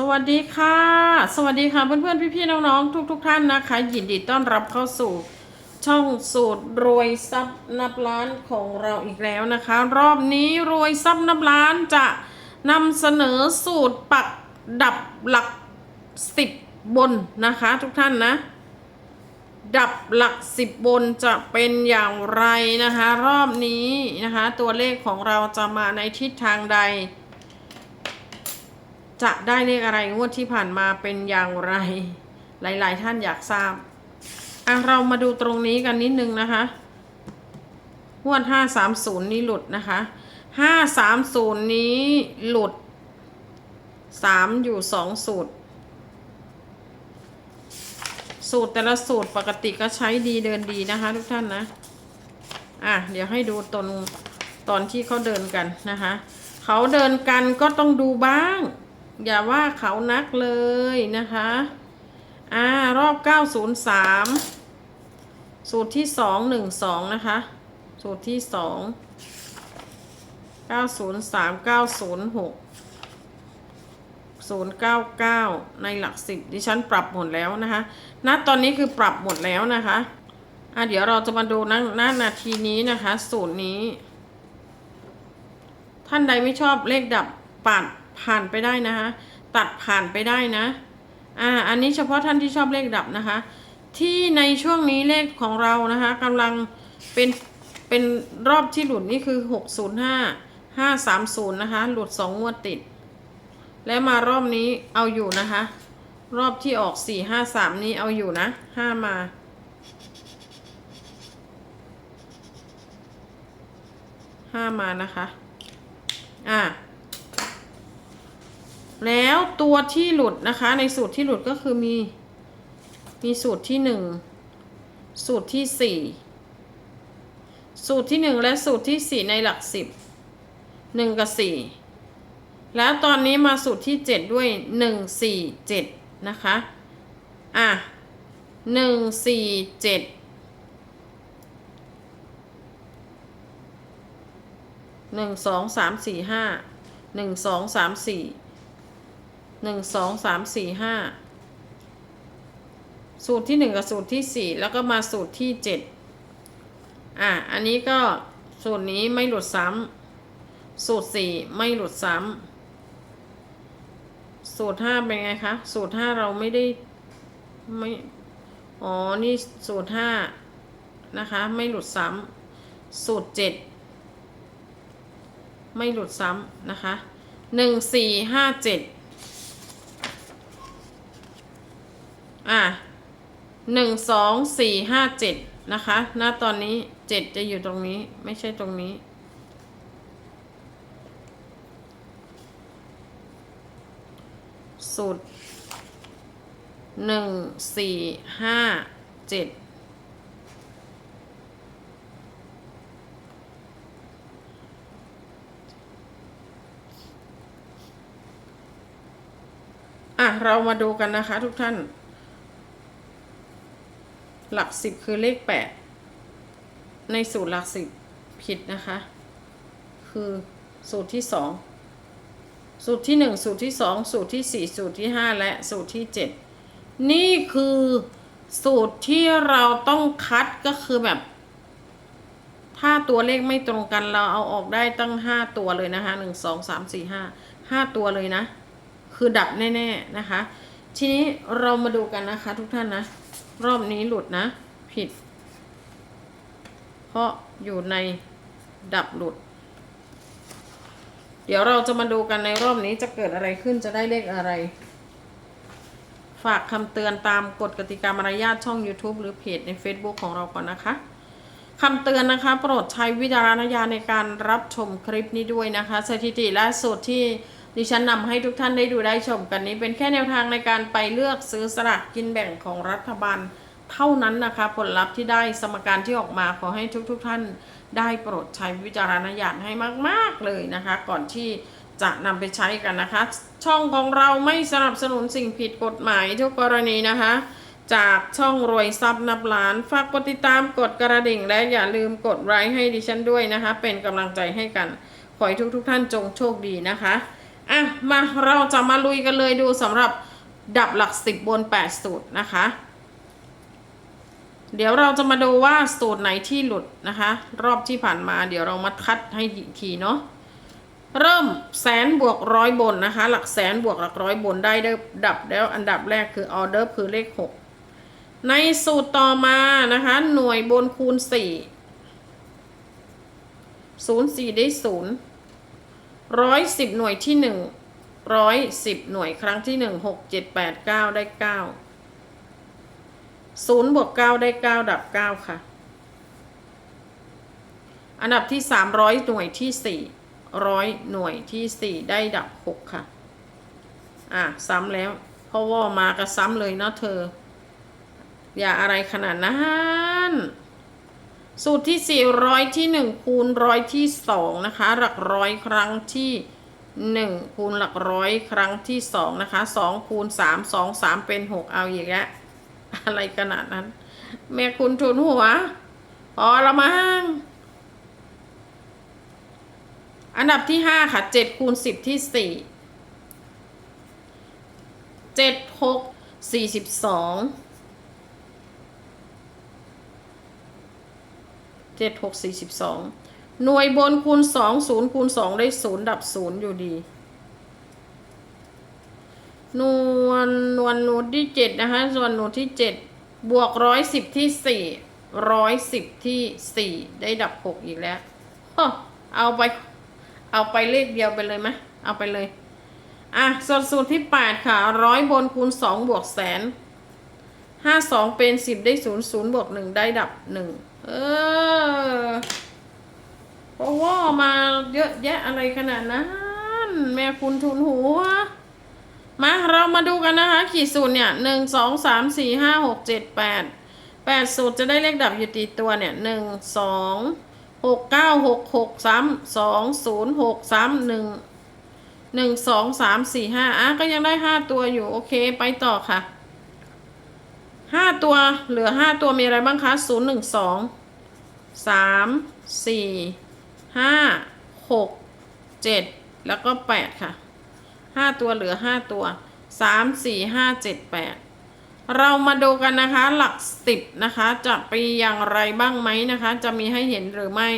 สวัสดีค่ะ สวัสดีค่ะเพื่อนๆพี่ๆน้องๆทุก ๆ ท่านนะคะ ยินดีต้อนรับเข้าสู่ช่องสูตรรวยทรัพย์นับล้านของเราอีกแล้วนะคะ รอบนี้รวยทรัพย์นับล้านจะนำเสนอสูตรปักดับหลักสิบบนนะคะ ทุกท่านนะ ดับหลักสิบบนจะเป็นอย่างไรนะคะ รอบนี้นะคะ ตัวเลขของเราจะมาในทิศทางใด จะได้เลขอะไรงวดที่ผ่านมาเป็นอย่างไร หลาย ๆ ท่านอยากทราบอะเรามาดูตรงนี้กันนิดนึงนะคะงวดห้าสามศูนย์นี้หลุดนะคะห้าสามศูนย์นี้หลุดสามอยู่สองสูตร สูตรแต่ละสูตรปกติก็ใช้ดีเดินดีนะคะทุกท่านนะ อะเดี๋ยวให้ดูตอนตอนที่เขาเดินกันนะคะ เขาเดินกันก็ต้องดูบ้าง อย่าว่าเขานักเลยนะคะ อ่ารอบ 903 สูตรที่ 212 นะคะ สูตรที่ 2 903 906 099 ในหลักสิบดิฉันปรับหมดแล้วนะคะณตอนนี้คือปรับหมดแล้วนะคะอะเดี๋ยวเราจะมาดูน้าหน้านาทีนี้นะคะ สูตรนี้ ท่านใดไม่ชอบเลขดับปัด ผ่านไปได้นะคะ ตัดผ่านไปได้นะ อ่า อันนี้เฉพาะท่านที่ชอบเลขดับนะคะ ที่ในช่วงนี้เลขของเรานะคะกำลังเป็นเป็นรอบที่หลุดนี่คือ605 530นะคะ หลุด2งวดติด และมารอบนี้เอาอยู่นะคะ รอบที่ออก453นี้เอาอยู่นะ5มา5มานะคะ อะ แล้วตัวที่หลุดนะคะ ในสูตรที่หลุดก็คือมีมีสูตรที่หนึ่งสูตรที่สี่สูตรที่หนึ่งและสูตรที่สี่ในหลักสิบหนึ่งกับสี่แล้วตอนนี้มาสูตรที่เจ็ดด้วยหนึ่งสี่เจ็ดนะคะอะหนึ่งสี่เจ็ดหนึ่งสองสามสี่ห้าหนึ่งสองสามสี่ หนึ่งสองสามสี่ห้าสูตรที่หนึ่งกับสูตรที่สี่แล้วก็มาสูตรที่เจ็ดอะ อันนี้ก็สูตรนี้ไม่หลุดซ้ำสูตรสี่ไม่หลุดซ้ำสูตรห้าเป็นไงคะ สูตรห้าเราไม่ได้ไม่อ๋อ นี่สูตรห้านะคะ ไม่หลุดซ้ำสูตรเจ็ดไม่หลุดซ้ำนะคะหนึ่งสี่ห้าเจ็ด อะหนึ่งสองสี่ห้าเจ็ดนะคะ ณ ตอนนี้เจ็ดจะอยู่ตรงนี้ ไม่ใช่ตรงนี้ สูตรหนึ่งสี่ห้าเจ็ดอะ เรามาดูกันนะคะทุกท่าน หลักสิบคือเลขแปดในสูตรหลักสิบผิดนะคะ คือสูตรที่สองสูตรที่หนึ่งสูตรที่สองสูตรที่สี่สูตรที่ห้าและสูตรที่เจ็ดนี่คือสูตรที่เราต้องคัดก็คือแบบ ถ้าตัวเลขไม่ตรงกันเราเอาออกได้ตั้งห้าตัวเลยนะคะหนึ่งสองสามสี่ห้าห้าตัวเลยนะ คือดับแน่ ๆ นะคะ ทีนี้เรามาดูกันนะคะทุกท่านนะ รอบนี้หลุดนะ ผิด เพราะอยู่ในดับหลุด เดี๋ยวเราจะมาดูกันในรอบนี้จะเกิดอะไรขึ้นจะได้เลขอะไร ฝากคำเตือนตามกฎกติกามารยาทช่อง YouTube หรือเพจใน Facebook ของเราก่อนนะคะคำเตือนนะคะโปรดใช้วิจารณญาณในการรับชมคลิปนี้ด้วยนะคะ สถิติและสูตรที่ ดิฉันนำให้ทุกท่านได้ดูได้ชมกันนี้ เป็นแค่แนวทางในการไปเลือกซื้อสลากกินแบ่งของรัฐบาลเท่านั้นนะคะ ผลลัพธ์ที่ได้สมการที่ออกมาขอให้ทุกๆทท่านได้โปรดใช้วิจารณญาณให้มาก ๆ เลยนะคะ ก่อนที่จะนำไปใช้กันนะคะ ช่องของเราไม่สนับสนุนสิ่งผิดกฎหมายทุกกรณีนะคะ จากช่องรวยทรัพย์นับล้านฝากกดติดตามกดกระดิ่ง และอย่าลืมกดไลค์ให้ดิฉันด้วยนะคะ เป็นกำลังใจให้กัน ขอให้ทุกๆทท่านจงโชคดีนะคะ อะมาเราจะมาลุยกันเลยดูสำหรับดับหลักสิบบนแปดสูตรนะคะ เดี๋ยวเราจะมาดูว่าสูตรไหนที่หลุดนะคะ รอบที่ผ่านมาเดี๋ยวเรามาคัดให้อีกทีเนาะเริ่มแสนบวกร้อยบนนะคะ หลักแสนบวกหลักร้อยบนได้ได้ดับแล้วอันดับแรกคือออเดอร์คือเลขหกในสูตรต่อมานะคะ หน่วยบนคูณสี่ศูนย์สี่ได้ศูนย์ ร้อยสิบหน่วยที่หนึ่งร้อยสิบหน่วยครั้งที่หนึ่งหกเจ็ดแปดเก้าได้เก้าศูนย์บวกเก้าได้เก้าดับเก้าค่ะ อันดับที่สามร้อยหน่วยที่สี่ร้อยหน่วยที่สี่ได้ดับหกค่ะ อะ ซ้ำแล้วเพราะว่ามาก็ซ้ำเลยเนาะเธอ อย่าอะไรขนาดนั้น สูตรที่สี่ร้อยที่หนึ่งคูณร้อยที่สองนะคะ หลักร้อยครั้งที่หนึ่งคูณหลักร้อยครั้งที่สองนะคะสองคูณสามสองสามเป็นหกเอาอย่างเงี้ยอะไรขนาดนั้น แม่คุณทุนหัวพอละมั้งอันดับที่ห้าค่ะเจ็ดคูณสิบที่สี่เจ็ดหกสี่สิบสอง เจ็ดหกสี่สิบสองหน่วยบนคูณสองศูนย์คูณสองได้ศูนย์ดับศูนย์อยู่ดี นวยหน่วยหนูที่เจ็ดนะคะ ส่วนนูที่เจ็ดบวกร้อยสิบที่สี่ร้อยสิบที่สี่ได้ดับหกอีกแล้วเอาไป เอาไปเลขเดียวไปเลยไหมเอาไปเลย อะส่วนสูตรที่แปดค่ะร้อยบนคูณสองบวกแสนห้าสองเป็นสิบได้ศูนย์ศูนย์บวกหนึ่งได้ดับหนึ่ง เออเพราะว่ามาเยอะแยะอะไรขนาดนั้น แม่คุณทุนหัว มาเรามาดูกันนะคะ ขีดสูตรเนี่ยหนึ่งสองสามสี่ห้าหกเจ็ดแปดแปดสูตรจะได้เลขดับอยู่ตีตัวเนี่ยหนึ่งสองหกเก้าหกหกสามสองศูนย์หกสามหนึ่งหนึ่งสองสามสี่ห้าอะก็ยังได้ห้าตัวอยู่ โอเคไปต่อค่ะห้าตัวเหลือห้าตัวมีอะไรบ้างคะศูนย์หนึ่งสอง สามสี่ห้าหกเจ็ดแล้วก็แปดค่ะห้าตัวเหลือห้าตัวสามสี่ห้าเจ็ดแปดเรามาดูกันนะคะหลักสิบนะคะจะไปอย่างไรบ้างไหมนะคะ จะมีให้เห็นหรือไม่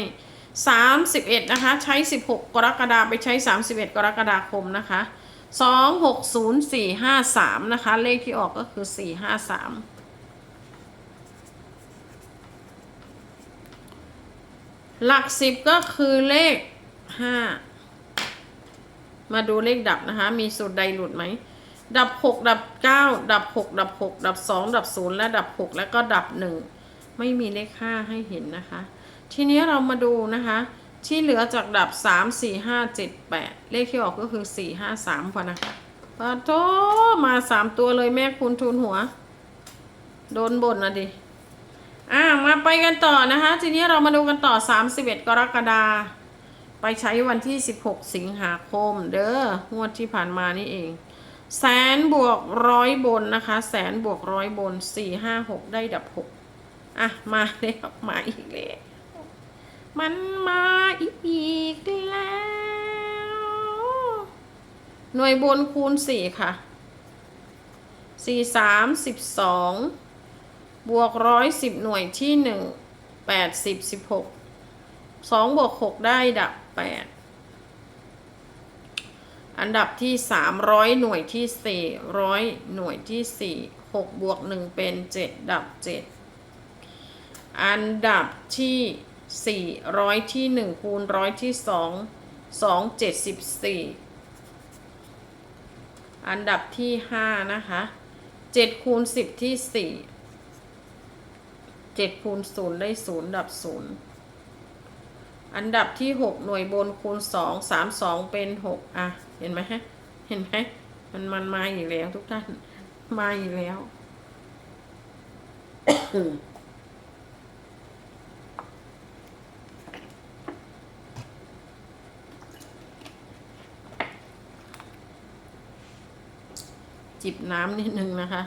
สามสิบเอ็ดนะคะใช้สิบหกกรกฎาไปใช้สามสิบเอ็ดกรกฎาคมนะคะสองหกศูนย์สี่ห้าสามนะคะ เลขที่ออกก็คือสี่ห้าสาม หลักสิบก็คือเลขห้ามาดูเลขดับนะคะ มีสูตรใดหลุดไหม ดับหกดับเก้าดับหกดับหกดับสองดับศูนย์และดับหกแล้วก็ดับหนึ่งไม่มีเลขห้าให้เห็นนะคะ ทีนี้เรามาดูนะคะ ที่เหลือจากดับสามสี่ห้าเจ็ดแปดเลขที่ออกก็คือสี่ห้าสามพอนะคะปะโทมาสามตัวเลยแม่คุณทุนหัว โดนบ่นนะดิ อ่ามาไปกันต่อนะคะ ทีนี้เรามาดูกันต่อ 31 กรกฎาไปใช้วันที่ 16 สิงหาคม เด้องวดที่ผ่านมานี่เอง แสนบวกร้อยบนนะคะ แสนบวกร้อยบน 4 5 6 ได้ดับ 6 อะ มาแล้วมาอีกแล้วมันมาอีกแล้ว หน่วยบนคูณ 4 ค่ะ 4 3 12 บวกร้อยสิบหน่วยที่หนึ่งแปดสิบสิบหกสองบวกหกได้ดับแปดอันดับที่สามร้อยหน่วยที่สี่ร้อยหน่วยที่สี่หกบวกหนึ่งเป็นเจ็ดดับเจ็ดอันดับที่สี่ร้อยที่หนึ่งคูณร้อยที่สองสองเจ็ดสิบสี่อันดับที่ห้านะคะเจ็ดคูณสิบที่สี่ จ็ดคูณศูนย์ได้ศูนย์ดับศูนย์อันดับที่หกหน่วยบนคูณสองสามสองเป็นหกอะ เห็นไหมฮะ เห็นไหมมันมันมาอีกแล้วทุกท่าน มาอีกแล้ว จิบน้ำนิดนึงนะคะ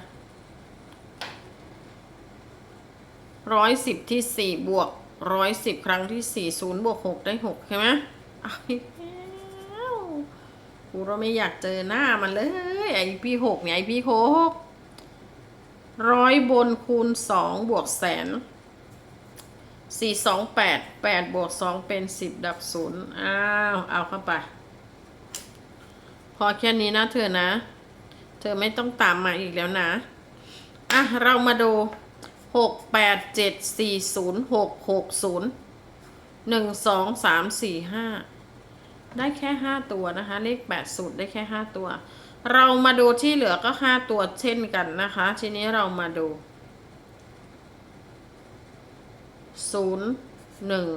ร้อยสิบที่สี่บวกร้อยสิบครั้งที่สี่ศูนย์บวกหกได้หกใช่ไหมเอาอีกแล้วคูณเราไม่อยากเจอหน้ามันเลย ไอพี่หกเนี่ยไอพี่หกร้อยบนคูณสองบวกแสนสี่สองแปดแปดบวกสองเป็นสิบดับศูนย์อ้าว เอาเข้าไป พอแค่นี้นะเธอนะ เธอไม่ต้องตามมาอีกแล้วนะ อะ เรามาดู หกแปดเจ็ดสี่ศูนย์หกหกศูนย์หนึ่งสองสามสี่ห้าได้แค่ห้าตัวนะคะ เลขแปดสูตรได้แค่ห้าตัว เรามาดูที่เหลือก็ห้าตัวเช่นกันนะคะ ทีนี้เรามาดูศูนย์หนึ่ง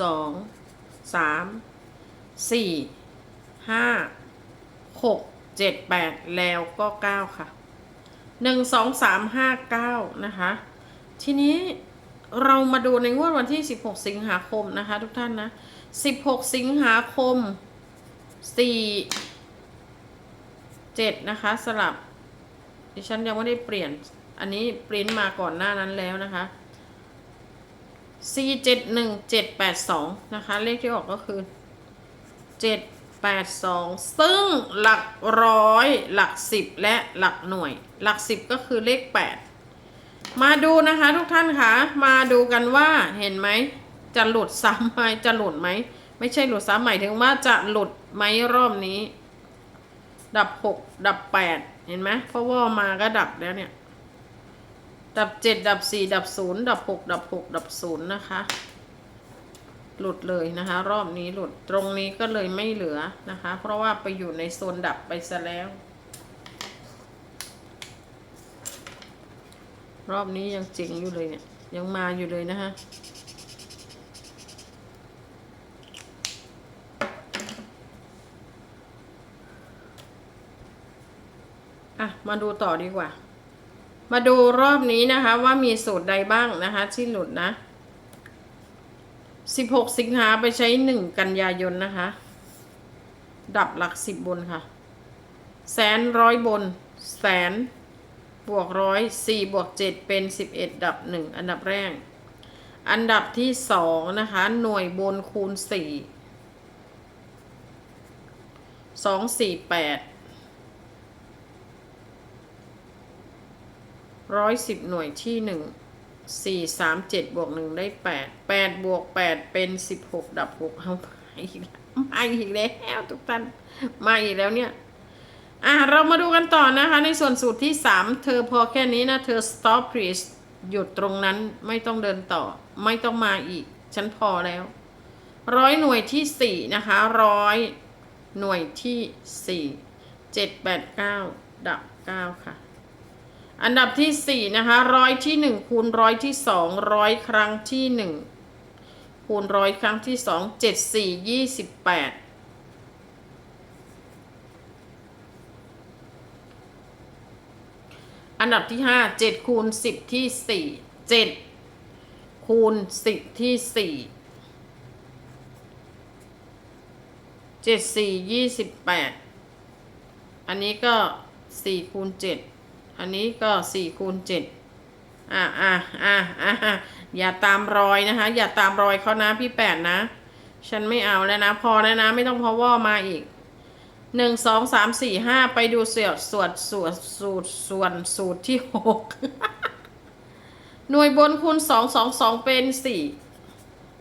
สองสามสี่ห้าหกเจ็ดแปดแล้วก็เก้าค่ะ หนึ่งสองสามห้าเก้านะคะ ทีนี้เรามาดูในงวดวันที่16สิงหาคมนะคะ ทุกท่านนะ16สิงหาคม4 7นะคะสลับดิฉันยังไม่ได้เปลี่ยน อันนี้ปริ้นมาก่อนหน้านั้นแล้วนะคะ4 7 1 7 8 2นะคะ เลขที่ออกก็คือ 7 8 2 ซึ่งหลักร้อยหลักสิบและหลักหน่วย หลักสิบก็คือเลข 8 มาดูนะคะทุกท่านคะมาดูกันว่าเห็นไหมจะหลุดซ้ำไหมจะหลุดไหม ไม่ใช่หลุดซ้ำหมายถึงว่าจะหลุดไหมรอบนี้ ดับหกดับแปดเห็นไหมเพราะว่ามาก็ดับแล้วเนี่ย ดับเจ็ดดับสี่ดับศูนย์ดับหกดับหกดับศูนย์นะคะ หลุดเลยนะคะ รอบนี้หลุดตรงนี้ก็เลยไม่เหลือนะคะ เพราะว่าไปอยู่ในโซนดับไปซะแล้ว รอบนี้ยังเจ๋งอยู่เลยเนี่ย ยังมาอยู่เลยนะคะอะมาดูต่อดีกว่า มาดูรอบนี้นะคะว่ามีสูตรใดบ้างนะคะ ที่หลุดนะ 16สิงหาไปใช้1กันยายนนะคะ ดับหลัก10บนค่ะ แสนร้อยบน แสน บวกร้อยสี่บวกเจ็ดเป็นสิบเอ็ดดับหนึ่งอันดับแรก อันดับที่สองนะคะ หน่วยบนคูณสี่สองสี่แปดร้อยสิบหน่วยที่หนึ่ง สี่สามเจ็ดบวกหนึ่งได้แปดแปดบวกแปดเป็นสิบหกดับหกเอามาอีกแล้วมาอีกแล้วทุกท่านมาอีกแล้วเนี่ย อะ เรามาดูกันต่อนะคะ ในส่วนสูตรที่3เธอพอแค่นี้นะ เธอ stop please หยุดตรงนั้นไม่ต้องเดินต่อ ไม่ต้องมาอีก ฉันพอแล้วร้อยหน่วยที่4นะคะร้อยหน่วยที่4 7 8 9ดับ9ค่ะ อันดับที่ 4 นะคะร้อยที่1คูณร้อยที่2ร้อยครั้งที่ 1 คูณร้อยครั้งที่ 2 7 4 28 อันดับที่ห้าเจ็ดคูณสิบที่สี่เจ็ดคูณสิบที่สี่เจ็ดสี่ยี่สิบแปดอันนี้ก็สี่คูณเจ็ด อันนี้ก็สี่คูณเจ็ดอะอะอะอะอย่าตามรอยนะคะ อย่าตามรอยเขานะพี่แปดนะ ฉันไม่เอาแล้วนะ พอแล้วนะ ไม่ต้องพอว่ามาอีกหนึ่งสองสามสี่ห้าไปดูเสียดสวดสวดสูตรส่วนสูตรที่หกหน่วยบนคูณสองสองสองเป็นสี่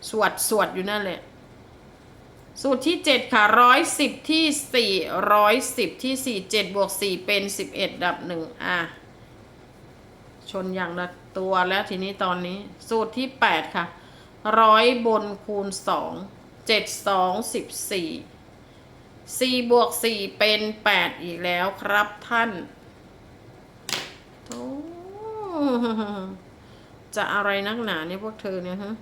สวดสวดอยู่นั่นแหละ สูตรที่เจ็ดค่ะร้อยสิบที่สี่ร้อยสิบที่สี่เจ็ดบวกสี่เป็นสิบเอ็ดดับหนึ่งอะชนอย่างละตัวแล้วทีนี้ตอนนี้ สูตรที่แปดค่ะร้อยบนคูณสองเจ็ดสองสิบสี่สี่บวกสี่เป็นแปดอีกแล้วครับท่านจะอะไรนักหนาเนี่ยพวกเธอเนี่ยฮะ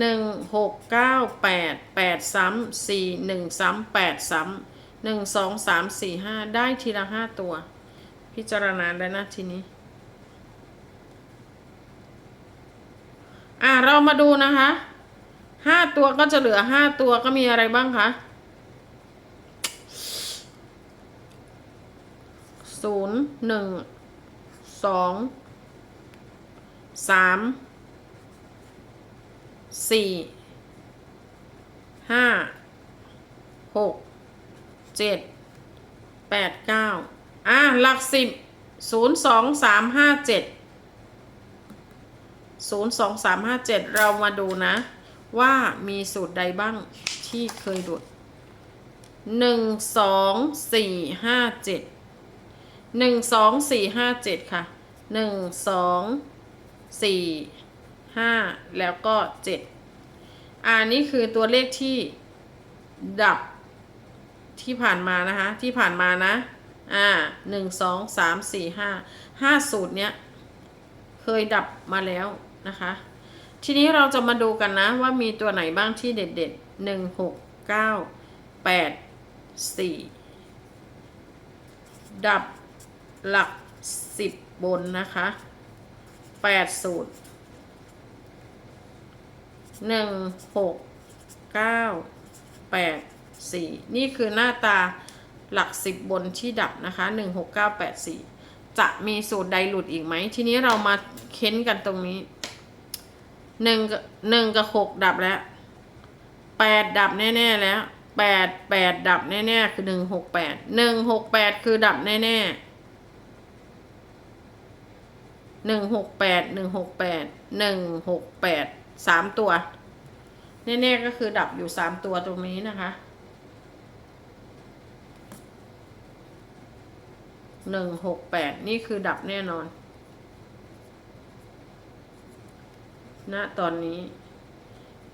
หนึ่งหกเก้าแปดแปดซ้ำสี่หนึ่งซ้ำแปดซ้ำหนึ่งสองสามสี่ห้าได้ทีละห้าตัว พิจารณาได้นะทีนี้ อะเรามาดูนะคะห้าตัวก็จะเหลือห้าตัวก็มีอะไรบ้างคะศูนย์หนึ่งสองสาม สี่ห้าหกเจ็ดแปดเก้าอะหลักสิบศูนย์สองสามห้าเจ็ดศูนย์สองสามห้าเจ็ดเรามาดูนะ ว่ามีสูตรใดบ้างที่เคยหลุดหนึ่งสองสี่ห้าเจ็ดหนึ่งสองสี่ห้าเจ็ดค่ะหนึ่งสองสี่ ห้าแล้วก็เจ็ดอ่านี่คือตัวเลขที่ดับที่ผ่านมานะคะ ที่ผ่านมานะ อ่าหนึ่งสองสามสี่ห้าห้าสูตรเนี้ย เคยดับมาแล้วนะคะ ทีนี้เราจะมาดูกันนะว่ามีตัวไหนบ้างที่เด็ดๆหนึ่งหกเก้าแปดสี่ดับหลักสิบบนนะคะแปดสูตร หนึ่งหกเก้าแปดสี่นี่คือหน้าตาหลักสิบบนที่ดับนะคะหนึ่งหกเก้าแปดสี่จะมีสูตรใดหลุดอีกไหม ทีนี้เรามาเค้นกันตรงนี้หนึ่งกับหนึ่งกับหกดับแล้วแปดดับแน่ ๆ แล้วแปดแปดดับแน่ ๆ คือหนึ่งหกแปดหนึ่งหกแปดคือดับแน่ๆหนึ่งหกแปดหนึ่งหกแปดหนึ่งหกแปด สามตัว แน่ๆก็คือดับอยู่สามตัวตรงนี้นะคะหนึ่งหกแปดนี่คือดับแน่นอนณตอนนี้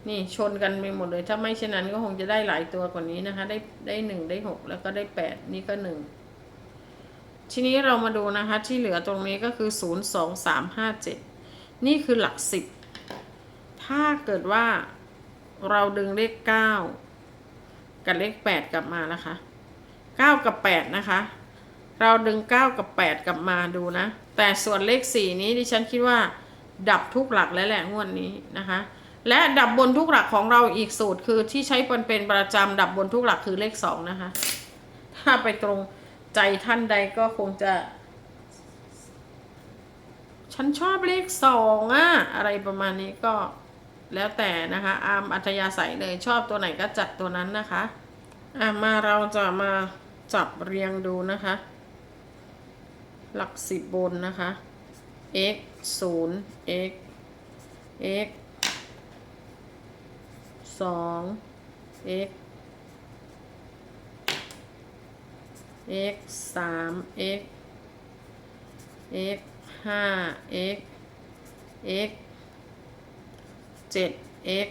นี่ชนกันไปหมดเลย ถ้าไม่เช่นนั้นก็คงจะได้หลายตัวกว่านี้นะคะ ได้ได้หนึ่งได้หกแล้วก็ได้แปดนี่ก็หนึ่งทีนี้เรามาดูนะคะ ที่เหลือตรงนี้ก็คือศูนย์สองสามห้าเจ็ดนี่คือหลักสิบ ถ้าเกิดว่าเราดึงเลขเก้ากับเลขแปดกลับมานะคะเก้ากับแปดนะคะ เราดึงเก้ากับแปดกลับมาดูนะ แต่ส่วนเลขสี่นี้ดิฉันคิดว่า ดับทุกหลักแล้วแหละงวดนี้นะคะ และดับบนทุกหลักของเราอีกสูตรคือที่ใช้เป็นประจำดับบนทุกหลักคือเลขสองนะคะ ถ้าไปตรงใจท่านใดก็คงจะ ฉันชอบเลขสองอะอะไรประมาณนี้ก็ แล้วแต่นะคะอามอัธยาศัยเลยชอบตัวไหนก็จัดตัวนั้นนะคะอะมาเราจะมาจับเรียงดูนะคะ หลักสิบบนนะคะ x ศูนย์ x x สอง x x สาม x x ห้า x x เจ็ด x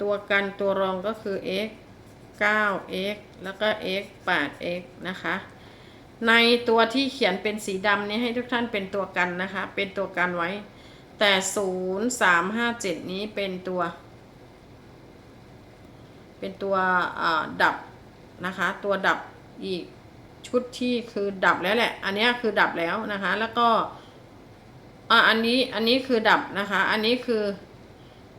ตัวกันตัวรองก็คือ x 9 x แล้วก็ x 8 x นะคะ ในตัวที่เขียนเป็นสีดำนี้ให้ทุกท่านเป็นตัวกันนะคะ เป็นตัวกันไว้ แต่ 0 3 5 7 นี้เป็นตัว เป็นตัวดับนะคะ ตัวดับอีกชุดที่คือดับแล้วแหละ อันนี้คือดับแล้วนะคะ แล้วก็อ่าอันนี้ อันนี้คือดับนะคะ อันนี้คือ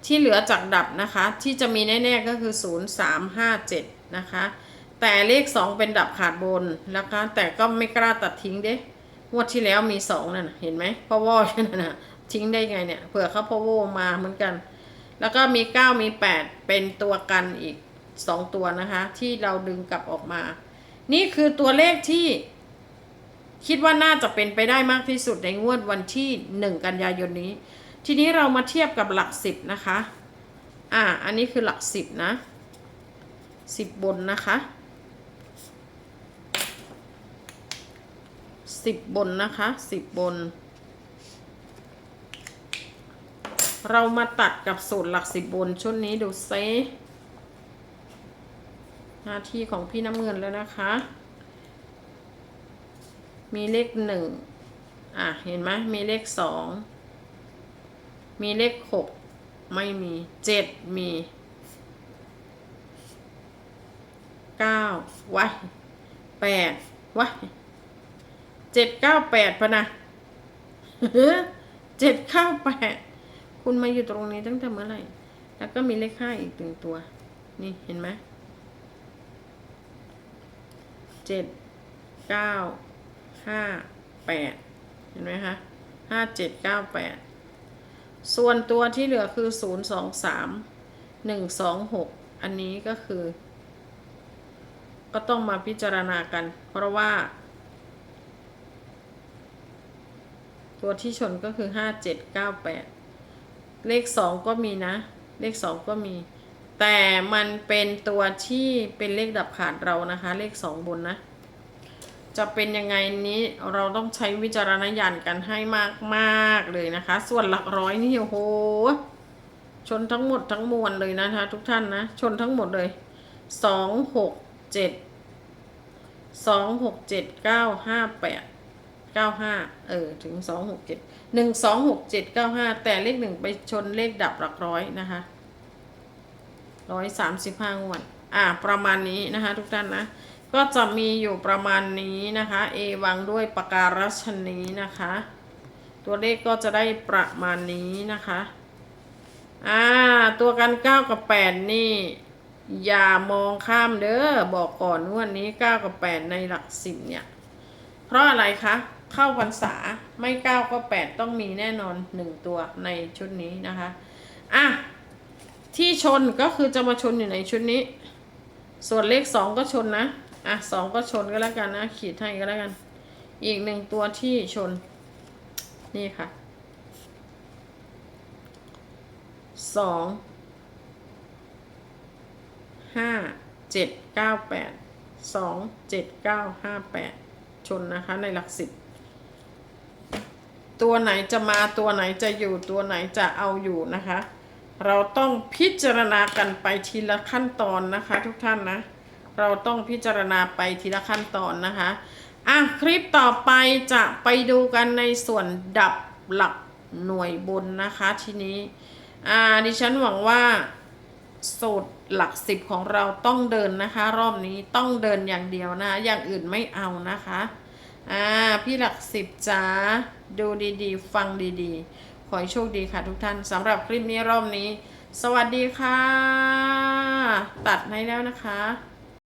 ที่เหลือจากดับนะคะ ที่จะมีแน่ๆก็คือ 0 3 5 7 นะคะ แต่เลข 2 เป็นดับขาดบนแล้วก็แต่ก็ไม่กล้าตัดทิ้งเด้งวดที่แล้วมี 2 นั่นเห็นไหมพ่อวอนั่นนะทิ้งได้ไงเนี่ยเผื่อเขาพ่อวอมาเหมือนกัน แล้วก็มี 9 มี 8 เป็นตัวกันอีก 2 ตัวนะคะ ที่เราดึงกลับออกมา นี่คือตัวเลขที่คิดว่าน่าจะเป็นไปได้มากที่สุดในงวดวันที่ 1 กันยายนนี้ ทีนี้เรามาเทียบกับหลักสิบนะคะ อ่า อันนี้คือหลักสิบนะสิบบนนะคะสิบบนนะคะสิบบน เรามาตัดกับสูตรหลักสิบบนชุดนี้ดูเซหน้าที่ของพี่น้ำเงินแล้วนะคะ มีเลขหนึ่งอะ เห็นไหมมีเลขสอง มีเลขหกไม่มีเจ็ดมีเก้าว้ายแปดว้ายเจ็ดเก้าแปดพะนะเจ็ดเก้าแปดคุณมาอยู่ตรงนี้ตั้งแต่เมื่อไหร่ แล้วก็มีเลขห้าอีกหนึ่งตัว นี่เห็นไหมเจ็ดเก้าห้าแปดเห็นไหมคะห้าเจ็ดเก้าแปด ส่วนตัวที่เหลือคือศูนย์สองสามหนึ่งสองหกอันนี้ก็คือ ก็ต้องมาพิจารณากัน เพราะว่า ตัวที่ชนก็คือห้าเจ็ดเก้าแปดเลขสองก็มีนะ เลขสองก็มี แต่มันเป็นตัวที่เป็นเลขดับขาดเรานะคะ เลขสองบนนะ จะเป็นยังไงนี้เราต้องใช้วิจารณญาณกันให้มากๆเลยนะคะ ส่วนหลักร้อยนี่โอ้โหชนทั้งหมดทั้งมวลเลยนะคะ ทุกท่านนะ ชนทั้งหมดเลยสองหกเจ็ดสองหกเจ็ดเก้าห้าแปดเก้าห้าเออถึงสองหกเจ็ดหนึ่งสองหกเจ็ดเก้าห้าแต่เลขหนึ่งไปชนเลขดับหลักร้อยนะคะร้อยสามสิบห้างวด อ่าประมาณนี้นะคะ ทุกท่านนะ ก็จะมีอยู่ประมาณนี้นะคะ เอวังด้วยปากการัชนีนะคะ ตัวเลขก็จะได้ประมาณนี้นะคะอ่าตัวกันเก้ากับแปดนี่ อย่ามองข้ามเด้อบอกก่อนวันนี้เก้ากับแปดในหลักสิบเนี่ย เพราะอะไรคะ เข้าพรรษาไม่เก้าก็แปดต้องมีแน่นอนหนึ่งตัวในชุดนี้นะคะอะที่ชนก็คือจะมาชนอยู่ในชุดนี้ ส่วนเลขสองก็ชนนะ อะสองก็ชนก็แล้วกันนะ ขีดให้ก็แล้วกัน อีกหนึ่งตัวที่ชน นี่ค่ะสองห้าเจ็ดเก้าแปดสองเจ็ดเก้าห้าแปดชนนะคะในหลักสิบตัวไหนจะมาตัวไหนจะอยู่ตัวไหนจะเอาอยู่นะคะ เราต้องพิจารณากันไปทีละขั้นตอนนะคะทุกท่านนะ เราต้องพิจารณาไปทีละขั้นตอนนะคะอะคลิปต่อไปจะไปดูกันในส่วนดับหลักหน่วยบนนะคะทีนี้อ่าดิฉันหวังว่าสูตรหลักสิบของเราต้องเดินนะคะ รอบนี้ต้องเดินอย่างเดียวนะ อย่างอื่นไม่เอานะคะอ่าพี่หลักสิบจ้าดูดีๆ ฟังดีๆ ขอให้โชคดีค่ะทุกท่านสำหรับคลิปนี้รอบนี้ สวัสดีค่ะ ตัดให้แล้วนะคะ